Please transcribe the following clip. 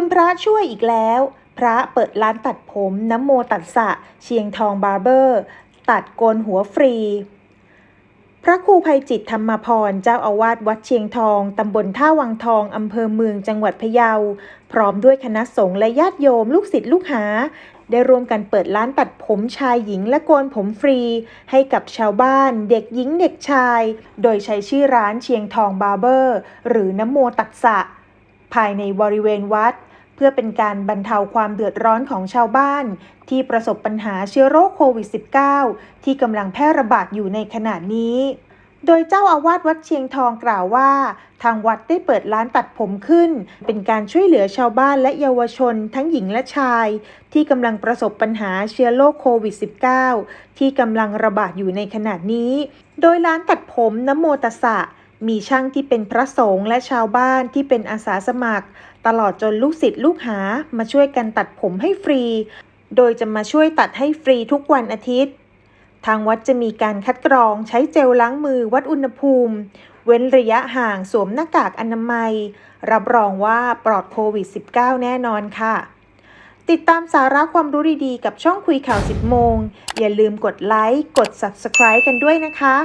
คุณพระช่วยอีกแล้ว พระเปิดร้านตัดผมน้ำโมตัดสะ เชียงทองบาร์เบอร์ ตัดโกนหัวฟรี พระครูภัยจิตธรรมพร เจ้าอาวาสวัดเชียงทอง ตำบลท่าวังทอง อำเภอเมืองจังหวัดพะเยา พร้อมด้วยคณะสงฆ์และญาติโยมลูกศิษย์ลูกหา ได้ร่วมกันเปิดร้านตัดผมชายหญิงและโกนผมฟรี ให้กับชาวบ้าน เด็กหญิงเด็กชาย โดยใช้ชื่อร้านเชียงทองบาร์เบอร์ หรือน้ำโมตัดสะภายในบริเวณวัด เพื่อเป็นการบรรเทาความเดือดร้อนของชาวบ้าน ที่ประสบปัญหาเชื้อโรคโควิด -19 ที่กำลังแพร่ระบาดอยู่ในขณะนี้ โดยเจ้าอาวาสวัดเชียงทองกล่าวว่า ทางวัดได้เปิดร้านตัดผมขึ้น เป็นการช่วยเหลือชาวบ้านและเยาวชนทั้งหญิงและชาย ที่กำลังประสบปัญหาเชื้อโรคโควิด -19 ที่กำลังระบาดอยู่ในขณะนี้ โดยร้านตัดผมน้ำโมตสะ มีช่างที่เป็นพระสงฆ์และชาวบ้านที่เป็นอาสาสมัคร ตลอดจนลูกศิษย์ลูกหามาช่วยกันตัดผมให้ฟรี โดยจะมาช่วยตัดให้ฟรีทุกวันอาทิตย์ ทางวัดจะมีการคัดกรองใช้เจลล้างมือวัดอุณหภูมิ เว้นระยะห่างสวมหน้ากากอนามัย รับรองว่าปลอดโควิด -19 แน่นอนค่ะ ติดตามสาระความรู้ดีๆ กับช่องคุยข่าว 10 โมง อย่าลืมกดไลค์กด Subscribe กันด้วยนะคะ